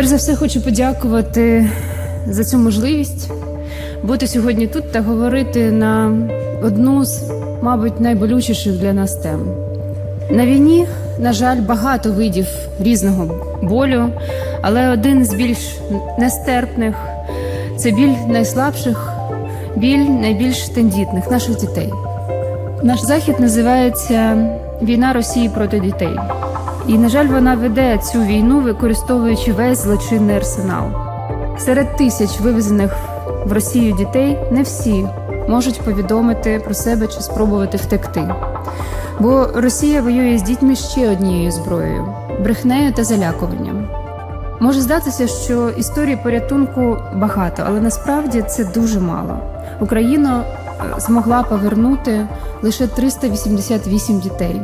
Перш за все, хочу подякувати за цю можливість бути сьогодні тут та говорити на одну з, мабуть, найболючіших для нас тем. На війні, на жаль, багато видів різного болю, але один з більш нестерпних це біль найслабших, біль найбільш тендітних наших дітей. Наш захід називається Війна Росії проти дітей. І, на жаль, вона веде цю війну, використовуючи весь злочинний арсенал. Серед тисяч вивезених в Росію дітей не всі можуть повідомити про себе чи спробувати втекти. Бо Росія воює з дітьми ще однією зброєю брехнею та залякуванням. Може здатися, що історії порятунку багато, але насправді це дуже мало. Україна е, змогла повернути лише 388 дітей.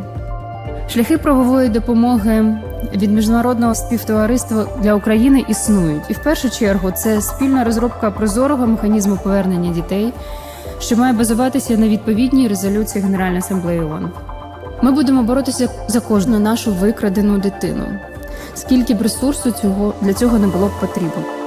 Шляхи правової допомоги від міжнародного співтовариства для України існують, і в першу чергу це спільна розробка прозорого механізму повернення дітей, що має базуватися на відповідній резолюції Генеральної асамблеї ООН. Ми будемо боротися за кожну нашу викрадену дитину, скільки б ресурсу цього для цього не було б потрібно.